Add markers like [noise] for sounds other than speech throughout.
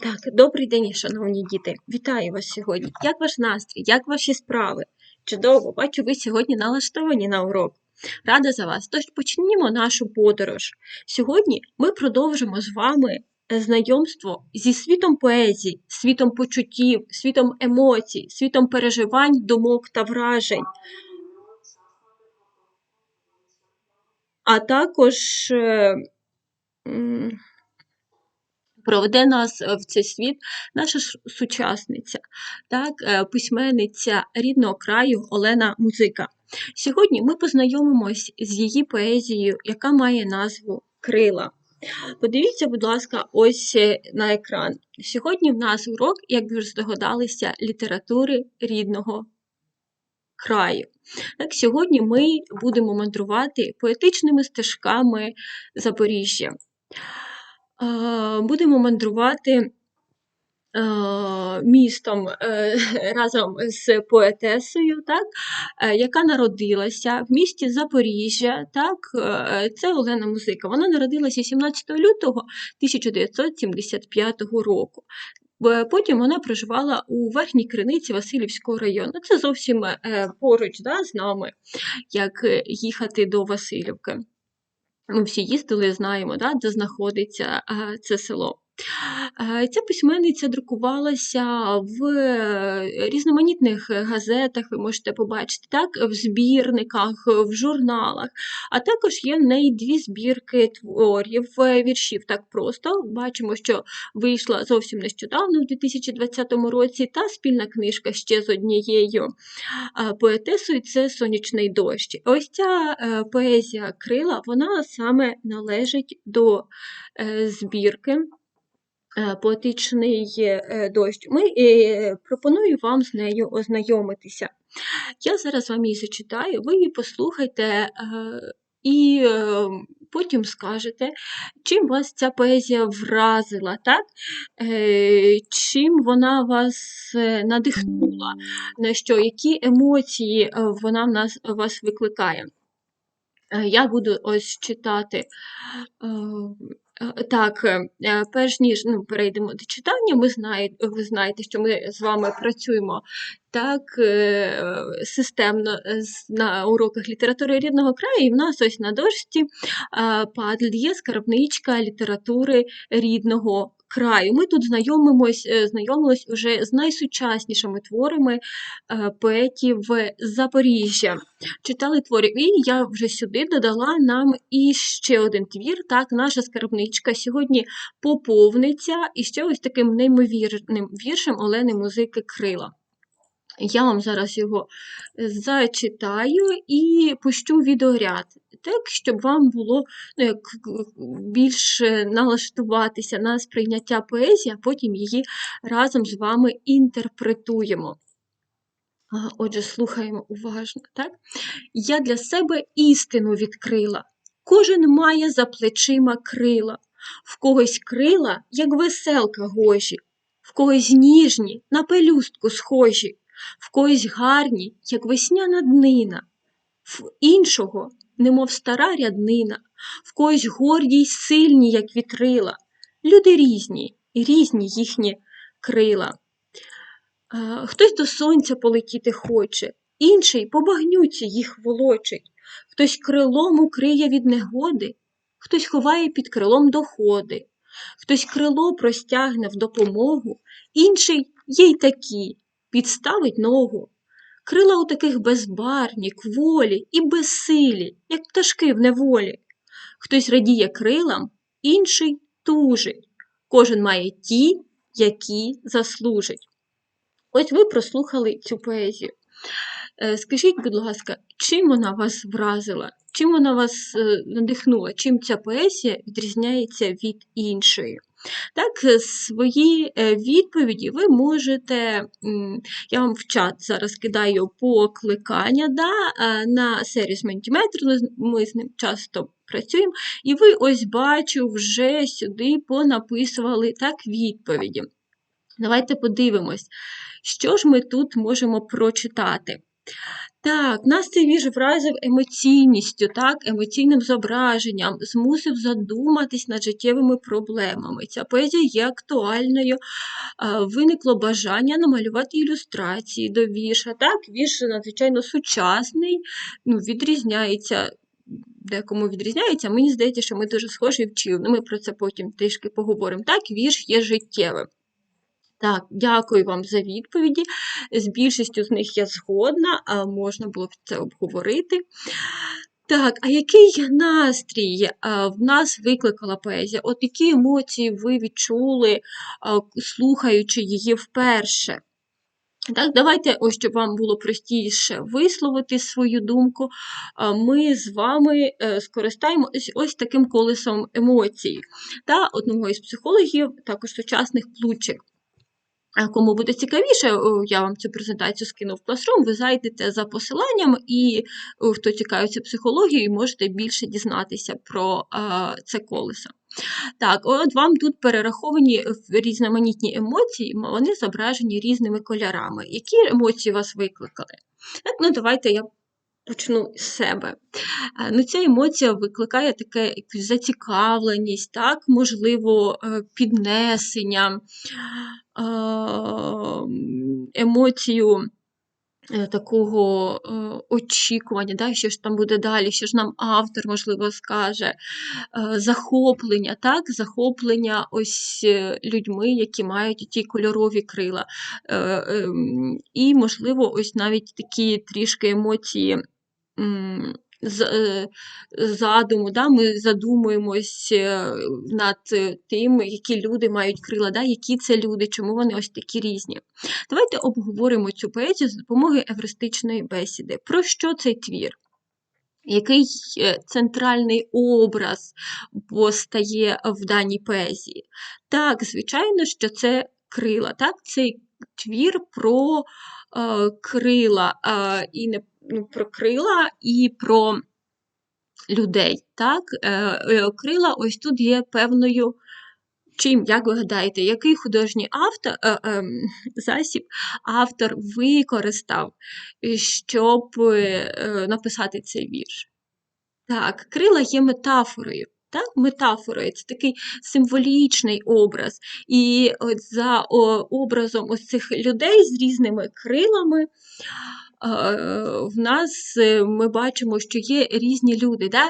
Так, добрий день, шановні діти. Вітаю вас сьогодні. Як ваш настрій? Як ваші справи? Чудово, бачу, ви сьогодні налаштовані на урок. Рада за вас. Тож почнімо нашу подорож. Сьогодні ми продовжимо з вами е, знайомство зі світом поезії, світом почуттів, світом емоцій, світом переживань, думок та вражень. А також е, проведе нас е, в цей світ наша сучасниця, так, е, письменниця рідного краю Олена Музика. Сьогодні ми познайомимось з її поезією, яка має назву Крила. Подивіться, будь ласка, ось е, на екран. Сьогодні в нас урок, як ви здогадалися, літератури рідного краю. Так, сьогодні ми будемо мандрувати поетичними стежками Запоріжжя. Будемо мандрувати містом е, [laughs] разом з поетесою, так, е, яка народилася в місті Запоріжжя. Так, е, це Олена Музика. Вона народилася 17 лютого 1975 року. Потім вона проживала у Верхній Криниці Васильівського району. Це зовсім поруч да, з нами, як їхати до Васильівки. Ми всі їздили, знаємо, да, де знаходиться це село. А, Ця письменниця друкувалася в е, різноманітних газетах, ви можете побачити, так, в збірниках, в журналах, а також є в неї дві збірки творів, е, віршів так просто. Бачимо, що вийшла зовсім нещодавно, в 2020 році, та спільна книжка ще з однією поетесою це сонячний дощ. Ось ця е, поезія крила, вона саме належить до е, збірки. Е, Поетичний е, дощ. Ми е, пропоную вам з нею ознайомитися. Я зараз вам її зачитаю, ви її послухайте і потім скажете, чим вас ця поезія вразила, так? Чим вона вас надихнула, на що, які емоції вона в нас вас викликає. Я буду ось читати. Е, Так, е, е, перш ніж ну, перейдемо до читання, ми знає, ви знаєте, що ми з вами працюємо так системно на уроках літератури рідного краю, і в нас ось на дошці падль падл є скарбничка літератури рідного краю. Ми тут знайомимось, е, знайомились уже з найсучаснішими творами е, поетів Запоріжжя. Читали твори, і я вже сюди додала нам і ще один твір. Так, наша скарбничка сьогодні поповниться і ще ось таким неймовірним віршем Олени Музики Крила. Я вам зараз його е, зачитаю і пущу відеоряд, так, щоб вам було ну, як більше налаштуватися на сприйняття поезії, а потім її разом з вами інтерпретуємо. Отже, слухаємо уважно. Так? Я для себе істину відкрила. Кожен має за плечима крила, в когось крила, як веселка гожі, в когось ніжні, на пелюстку схожі, в когось гарні, як весняна днина, в іншого, немов стара ряднина, в когось горді й сильні, як вітрила. Люди різні, і різні їхні крила. Е, Хтось до сонця полетіти хоче, інший по багнюці їх волочить, хтось крилом укриє від негоди, хтось ховає під крилом доходи, хтось крило простягне в допомогу, інший є й такі, підставить ногу. Крила у таких безбарні, кволі і безсилі, як пташки в неволі. Хтось радіє крилам, інший тужить. Кожен має ті, які заслужить. Ось ви прослухали цю поезію. Е, Скажіть, будь ласка, чим вона вас вразила? Чим вона вас е, надихнула? Чим ця поезія відрізняється від іншої? Так, е, свої е, відповіді ви можете, я вам в чат зараз кидаю покликання да, е, на сервіс Mentimeter, ми з- ним часто працюємо, і ви ось бачу, вже сюди понаписували так відповіді. Давайте подивимось, що ж ми тут можемо прочитати. Так, нас цей вірш вразив емоційністю, так, емоційним зображенням, змусив задуматись над життєвими проблемами. Ця поезія є актуальною. Виникло бажання намалювати ілюстрації до вірша. Так, вірш надзвичайно сучасний, ну, відрізняється. Декому відрізняється, мені здається, що ми дуже схожі вчили. Ну, ми про це потім трішки поговоримо. Так, вірш є життєвим. Так, дякую вам за відповіді. З більшістю з них я згодна, а можна було б це обговорити. Так, а який настрій в нас викликала поезія? От які емоції ви відчули, слухаючи її вперше? Так, давайте, ось щоб вам було простіше висловити свою думку, ми з вами е, скористаємося ось таким колесом емоцій та одного із психологів, також сучасних плучик. Кому буде цікавіше, я вам цю презентацію скину в Classroom, ви зайдете за посиланням і хто цікавиться психологією, можете більше дізнатися про це колесо. Так, от вам тут перераховані різноманітні емоції, вони зображені різними кольорами. Які емоції вас викликали? Ну давайте я почну з себе. Е, Ну, ця емоція викликає таке якусь зацікавленість, так, можливо, е, піднесення, е, емоцію такого очікування, да, що ж там буде далі, що ж нам автор, можливо, скаже, захоплення, так, захоплення ось людьми, які мають ті кольорові крила. Ем, І, можливо, ось навіть такі трішки емоції. Е, задуму, да, ми задумуємось е, над е, тим, які люди мають крила, да, які це люди, чому вони ось такі різні. Давайте обговоримо цю поезію з допомогою евристичної бесіди. Про що цей твір? Який центральний образ постає в даній поезії? Так, звичайно, що це крила. Так? Цей твір про е, крила, е, і не ну, про крила і про людей. Так? Е, е, крила ось тут є певною. Чим, як ви гадаєте, який художній автор, е, е, засіб автор використав, щоб е, написати цей вірш? Так, крила є метафорою. Так, метафорою, це такий символічний образ. І от за о, образом ось цих людей з різними крилами в нас е, ми бачимо, що є різні люди, да?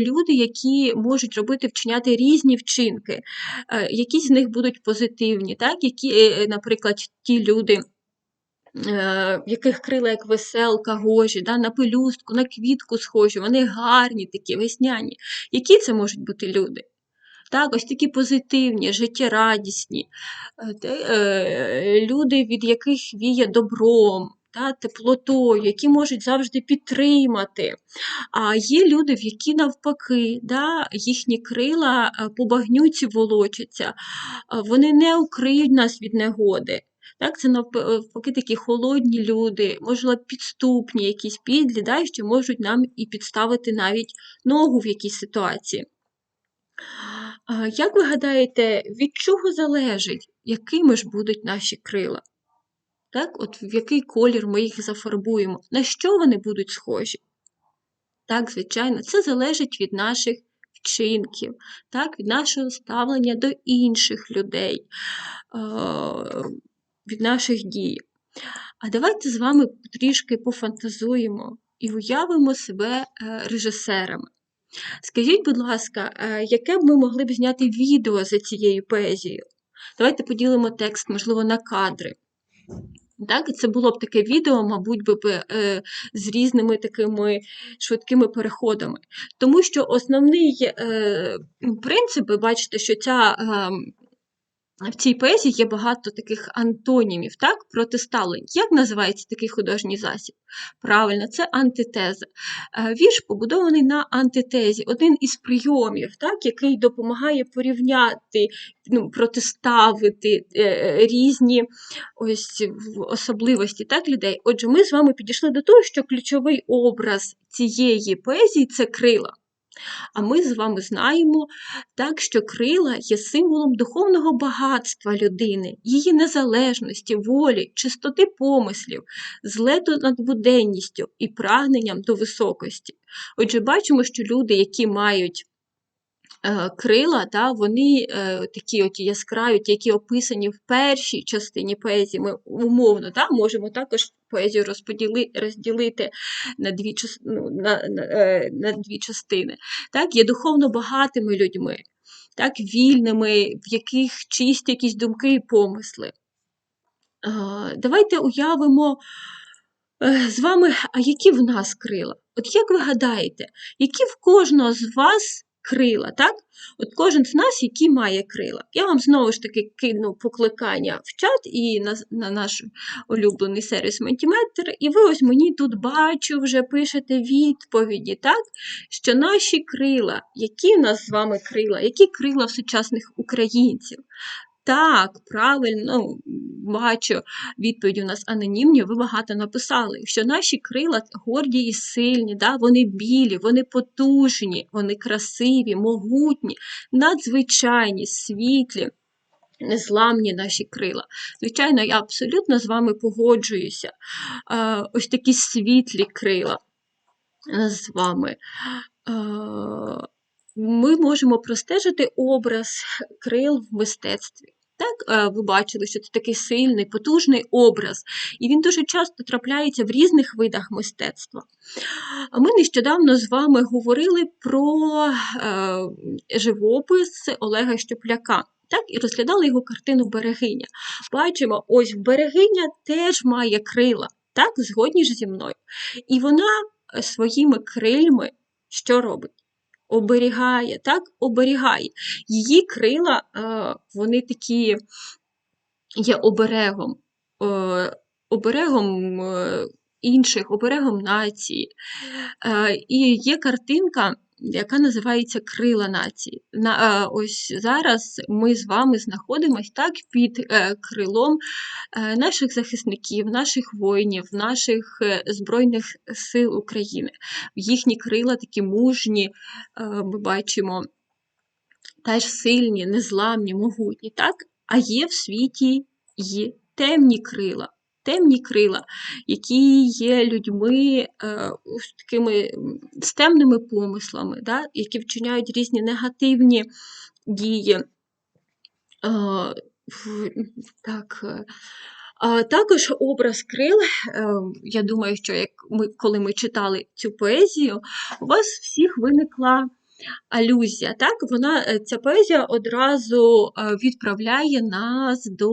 Люди, які можуть робити вчиняти різні вчинки. Е, Якісь з них будуть позитивні, так? які, е, наприклад, ті люди в яких крила як веселка, гожі, да, на пелюстку, на квітку схожі, вони гарні, такі весняні. Які це можуть бути люди? Так, ось такі позитивні, життєрадісні, люди, від яких віє добром, та, теплотою, які можуть завжди підтримати. А є люди, в які навпаки, да, їхні крила е, по багнюці волочаться, вони не укриють нас від негоди. Так, це навпаки такі холодні люди, можливо, підступні, якісь підлі, да, що можуть нам і підставити навіть ногу в якійсь ситуації. Як ви гадаєте, від чого залежить, якими ж будуть наші крила? Так, от в який колір ми їх зафарбуємо, на що вони будуть схожі? Так, звичайно, це залежить від наших вчинків, так, від нашого ставлення до інших людей, від наших дій. А давайте з вами трішки пофантазуємо і уявимо себе е, режисерами. Скажіть, будь ласка, е, яке б ми могли б зняти відео за цією поезією? Давайте поділимо текст, можливо, на кадри. Так, це було б таке відео, мабуть, би, е, з різними такими швидкими переходами. Тому що основний е, принцип, ви бачите, що ця, е, в цій поезії є багато таких антонімів, так, протиставлень. Як називається такий художній засіб? Правильно, це антитеза. Е, Вірш побудований на антитезі, один із прийомів, так, який допомагає порівняти, ну, протиставити е, різні ось особливості так, людей. Отже, ми з вами підійшли до того, що ключовий образ цієї поезії це крила. А ми з вами знаємо, так, що крила є символом духовного багатства людини, її незалежності, волі, чистоти помислів, злету над буденністю і прагненням до високості. Отже, бачимо, що люди, які мають е, крила, та, вони е, такі от яскраві, які описані в першій частині поезії, ми умовно та, можемо також поезію розподіли, розділити на дві, ну, на, на, е, на дві частини. Так, є духовно багатими людьми, так, вільними, в яких чисті якісь думки і помисли. Давайте уявимо е, з вами, а які в нас крила? От як ви гадаєте, які в кожного з вас крила, так? От кожен з нас, який має крила. Я вам знову ж таки кину покликання в чат і на, на наш улюблений сервіс Ментіметр, і ви ось мені тут бачу, вже пишете відповіді, так? Що наші крила, які в нас з вами крила, які крила в сучасних українців? Так, правильно, ну, бачу, відповіді у нас анонімні, ви багато написали, що наші крила горді і сильні, да? вони білі, вони потужні, вони красиві, могутні, надзвичайні, світлі. Незламні наші крила. Звичайно, я абсолютно з вами погоджуюся. Ось такі світлі крила з вами. Ми можемо простежити образ крил в мистецтві. Так, е, ви бачили, що це такий сильний, потужний образ, і він дуже часто трапляється в різних видах мистецтва. Ми нещодавно з вами говорили про е, живопис Олега Щепляка. Так, і розглядали його картину Берегиня. Бачимо, ось Берегиня теж має крила, так, згодні ж зі мною. І вона е, своїми крильми що робить? Оберігає, так, оберігає. Її крила, е, вони такі є оберегом, е, оберегом е, інших, оберегом нації. І є картинка, яка називається Крила нації. На, е, Ось зараз ми з вами знаходимося так під е, крилом е, наших захисників, наших воїнів, наших Збройних сил України. Їхні крила такі мужні, ми бачимо теж сильні, незламні, могутні, так? А є в світі і темні крила. Темні крила, які є людьми е, ось такими з темними помислами, да? які вчиняють різні негативні дії. Е, так, е, а також образ крил, я думаю, що як ми, коли ми читали цю поезію, у вас всіх виникла алюзія. Так? Вона, ця поезія одразу відправляє нас до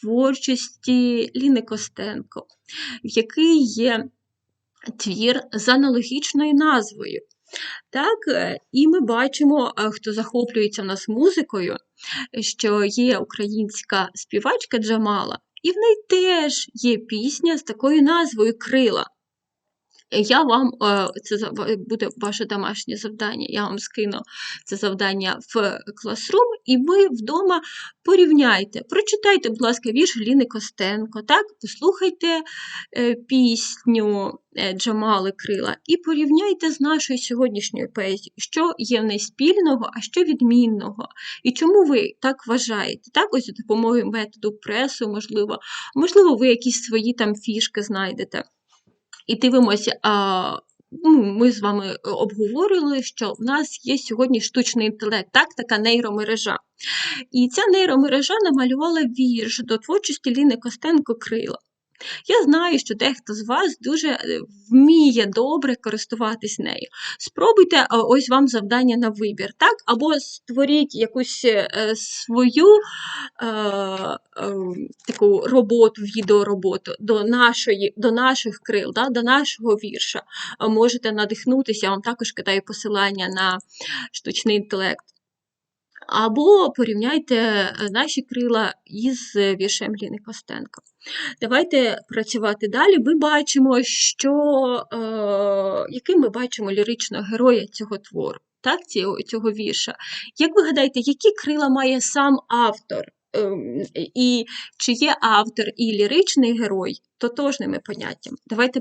творчості Ліни Костенко, який є твір з аналогічною назвою. Так, е, і ми бачимо, е, хто захоплюється в нас музикою, що є українська співачка Джамала, і в неї теж є пісня з такою назвою Крила. Я вам е, це буде ваше домашнє завдання. Я вам скину це завдання в Classroom, і ви вдома порівняйте. Прочитайте, будь ласка, вірш Ліни Костенко, так? послухайте е, пісню е, Джамали Крила і порівняйте з нашою сьогоднішньою поезією, що є в неї спільного, а що відмінного. І чому ви так вважаєте? Так, ось допомогою методу пресу, можливо, можливо, ви якісь свої там фішки знайдете. І дивимося, ну, ми з вами е, обговорили, що в нас є сьогодні штучний інтелект, так, така нейромережа. І ця нейромережа намалювала вірш до творчості Ліни Костенко Крила. Я знаю, що дехто з вас дуже е, вміє добре користуватись нею. Спробуйте ось вам завдання на вибір, так? Або створіть якусь е, свою е, е, таку роботу, відеороботу до, нашої, до наших крил, да? до нашого вірша. Можете надихнутися, я вам також кидаю посилання на штучний інтелект. Або порівняйте е, наші крила із е, віршем Ліни Костенко. Давайте працювати далі. Ми бачимо, що е, яким ми бачимо ліричного героя цього твору, так, цього, цього вірша. Як ви гадаєте, які крила має сам автор і чи є автор і ліричний герой тотожними поняттями. Давайте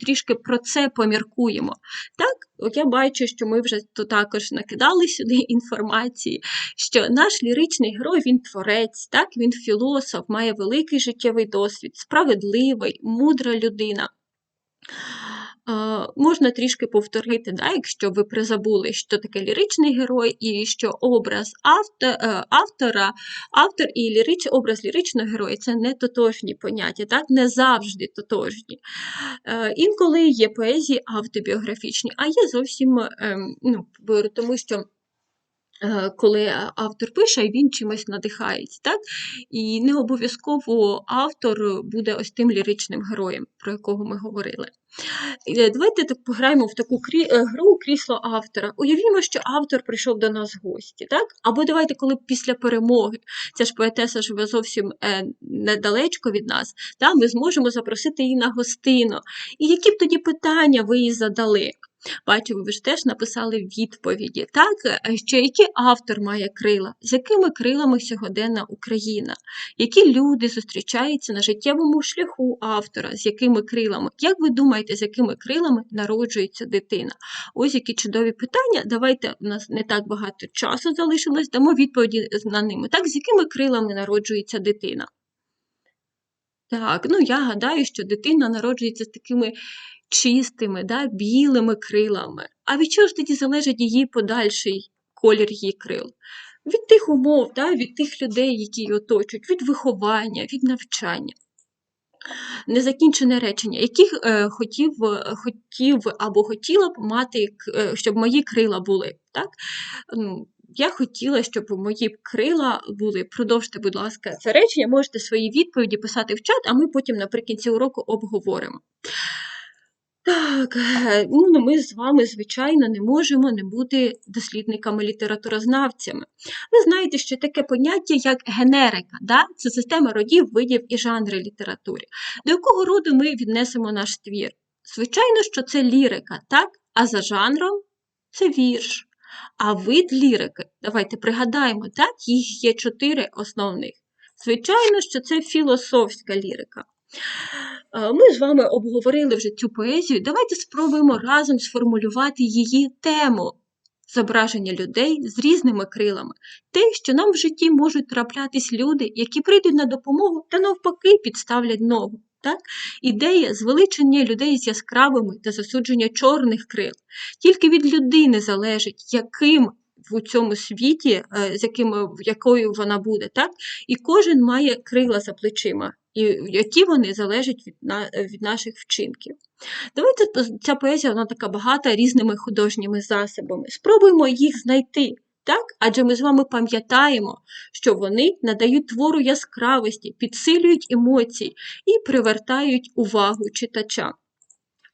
трішки про це поміркуємо. Так, я бачу, що ми вже тут також накидали сюди [laughs] інформації, що наш ліричний герой він творець, так, він філософ, має великий життєвий досвід, справедливий, мудра людина. Можна трішки повторити, да, якщо ви призабули, що таке ліричний герой, і що образ авто, е, автора, автор і лірич, образ ліричного героя це не тотожні поняття, так? не завжди тотожні. Е, Інколи є поезії автобіографічні, а є зовсім ем, ну, тому що. Е, Коли автор пише, він чимось надихається, так? І не обов'язково автор буде ось тим ліричним героєм, про якого ми говорили. Е, Давайте так пограємо в таку е, гру крісло автора. Уявімо, що автор прийшов до нас в гості, так? Або давайте, коли після перемоги, ця ж поетеса живе зовсім недалечко від нас, та, ми зможемо запросити її на гостину. І які б тоді питання ви їй задали? Бачу, ви ж теж написали відповіді. Так, Е, що який автор має крила, з якими крилами сьогоденна Україна, які люди зустрічаються на життєвому шляху автора, з якими крилами? Як ви думаєте, з якими крилами народжується дитина? Ось які чудові питання. Давайте у нас не так багато часу залишилось, дамо відповіді на ними. Так, з якими крилами народжується дитина? Так, ну я гадаю, що дитина народжується з такими чистими, да, білими крилами. А від чого ж тоді залежить її подальший колір її крил? Від тих умов, да, від тих людей, які її оточують, від виховання, від навчання. Незакінчене речення, яких е, хотів, хотів або хотіла б мати, е, щоб мої крила були. Так? Я хотіла, щоб мої крила були. Продовжте, будь ласка, це речення. Можете свої відповіді писати в чат, а ми потім наприкінці уроку обговоримо. Так, ну, ну, ми з вами, звичайно, не можемо не бути дослідниками-літературознавцями. Ви знаєте, що таке поняття як генерика, да? це система родів, видів і жанри літератури. До якого роду ми віднесемо наш твір? Звичайно, що це лірика, так? А за жанром це вірш. А вид лірики, давайте пригадаємо, так, їх є чотири основних. Звичайно, що це філософська лірика. Е, Ми з вами обговорили вже цю поезію. Давайте спробуємо разом сформулювати її тему зображення людей з різними крилами. Те, що нам в житті можуть траплятись люди, які прийдуть на допомогу та навпаки підставлять ногу. Так? Ідея звеличення людей з яскравими та засудження чорних крил. Тільки від людини залежить, яким в цьому світі, е, з яким, якою вона буде. Так? І кожен має крила за плечима, і які вони залежать від, на, від наших вчинків. Давайте ця поезія вона така багата різними художніми засобами. Спробуємо їх знайти. Так? Адже ми з вами пам'ятаємо, що вони надають твору яскравості, підсилюють емоції і привертають увагу читача.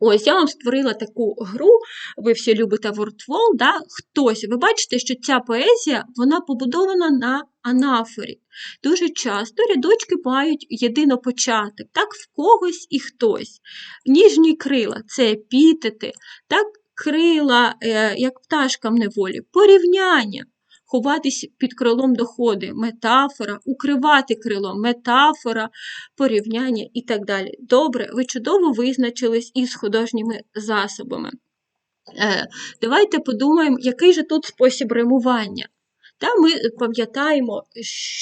Ось я вам створила таку гру, ви всі любите WordWall, да? хтось. Ви бачите, що ця поезія вона побудована на анафорі. Дуже часто рядочки мають єдинопочаток, так, в когось і хтось. Ніжні крила це епітети, так, крила, е, як пташка в неволі, порівняння. Ховатись під крилом доходи, метафора, укривати крило, метафора, порівняння і так далі. Добре, ви чудово визначились із художніми засобами. Е, давайте подумаємо, який же тут спосіб римування. Та ми пам'ятаємо,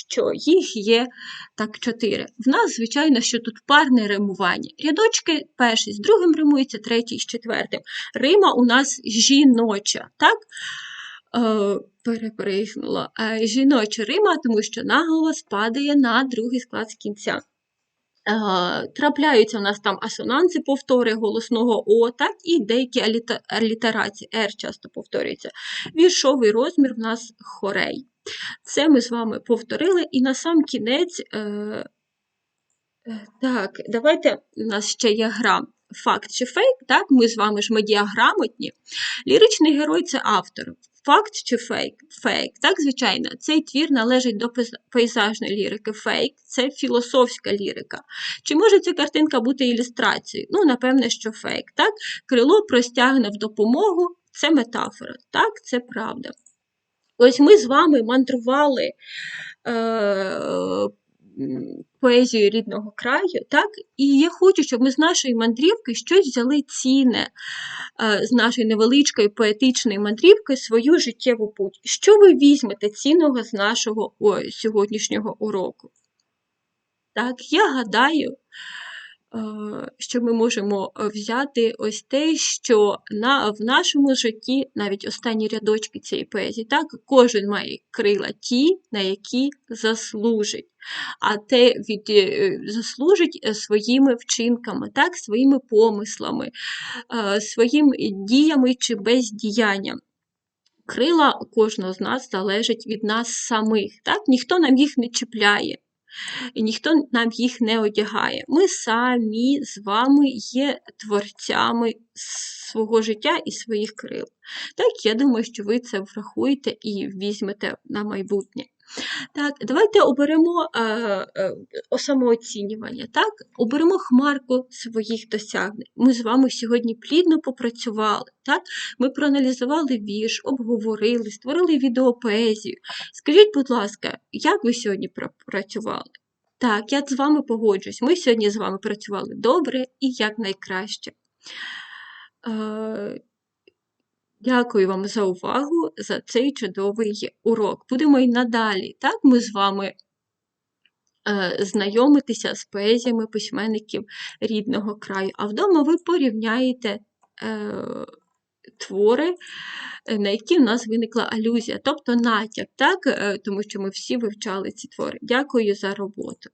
що їх є так чотири. В нас, звичайно, що тут парне римування. Рядочки перший з другим римується, третій з четвертим. Рима у нас жіноча, так? Е, перепригнула. Е, жіноча рима, тому що наголос падає на другий склад з кінця. Е, Трапляються у нас там асонанси повтори голосного О, так, і деякі алітерації. Р часто повторюється. Віршовий розмір в нас хорей. Це ми з вами повторили. І на сам кінець, е, е, так, давайте у нас ще є гра. Факт чи фейк, так, ми з вами ж медіаграмотні. Ліричний герой це автор. Факт чи фейк? Фейк. Так, звичайно, цей твір належить до пейзажної лірики. Фейк це філософська лірика. Чи може ця картинка бути ілюстрацією? Ну, напевне, що фейк. Так? Крило в допомогу це метафора. Так, це правда. Ось ми з вами мандрували е, м, поезією рідного краю, так? І я хочу, щоб ми з нашої мандрівки щось взяли цінне е, з нашої невеличкої поетичної мандрівки свою життєву путь. Що ви візьмете цінного з нашого о, сьогоднішнього уроку? Так, я гадаю, що ми можемо е, взяти ось те, що на, в нашому житті, навіть останні рядочки цієї поезії, так, кожен має крила ті, на які заслужить, а те від, е, заслужить е, своїми вчинками, так, своїми помислами, е, своїми діями чи бездіянням. Крила кожного з нас залежать від нас самих. Так? Ніхто нам їх не чіпляє і ніхто нам їх не одягає. Ми самі з вами є творцями свого життя і своїх крил. Так, я думаю, що ви це врахуєте і візьмете на майбутнє. Так, давайте оберемо е, е, самооцінювання. Так? Оберемо хмарку своїх досягнень. Ми з вами сьогодні плідно попрацювали. Так? Ми проаналізували вірш, обговорили, створили відеопоезію. Скажіть, будь ласка, як ви сьогодні працювали? Так, я з вами погоджуюсь. Ми сьогодні з вами працювали добре і якнайкраще. Е, Дякую вам за увагу, за цей чудовий урок. Будемо й надалі. Так, ми з вами е, знайомитися з поезіями письменників рідного краю. А вдома ви порівняєте е, твори, на які в нас виникла алюзія, тобто натяк, так, е, тому що ми всі вивчали ці твори. Дякую за роботу.